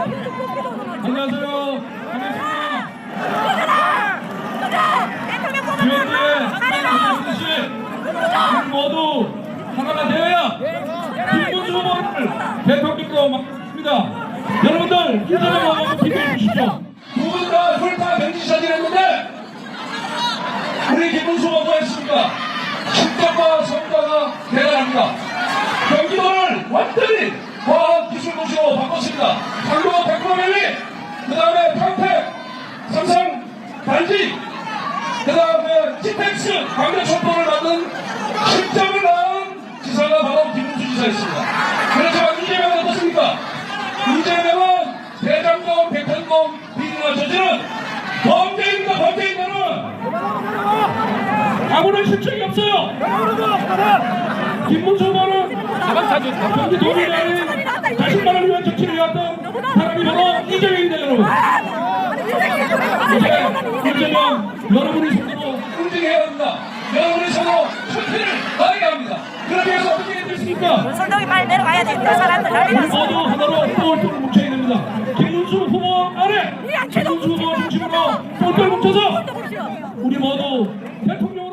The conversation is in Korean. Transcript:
안녕하세요. 반갑습니다. 모두 하나가 되어야 김문수 후보를 대통령으로 맡습니다. 여러분들 힘들어 먹고 기대해 주십시오. 두분다 훌타 명지사진 했는데 우리 김문수 후보가 했습니까? 실적과 성과가 대단합니다. 경기도를 완전히 과학 기술 도시로 바꿨습니다. 강도 100%멜리, 그 다음에 평택, 삼성, 단지, 그 다음에 지텍스 광대철도를 만든 실적을 낳은 지사가 바로 김문수 지사였습니다. 그래서 이재명 어떻습니까? 이재명은 대장동, 백현동 비리가 저지른 범죄입니다, 범죄인들은 아무런 실적이 없어요. 김문수 후보는 경기 도민의 자신만을 위한 정치를 해왔던 사람이 바로 이재명입니다, 여러분. 이제 이재명 여러분이 손으로 응징해야 합니다. 여러분이 손으로 선택을 나가야 합니다. 그러기 위해서 어떻게 해야 되겠습니까? 손동이 빨리 내려가야 돼. 그 사람들 난리 우리 났어. 모두 하나로 똘똘 뭉쳐야 됩니다. 김문수 후보 아래 김문수 후보 중심으로 똘똘 뭉쳐서 우리 모두 대통령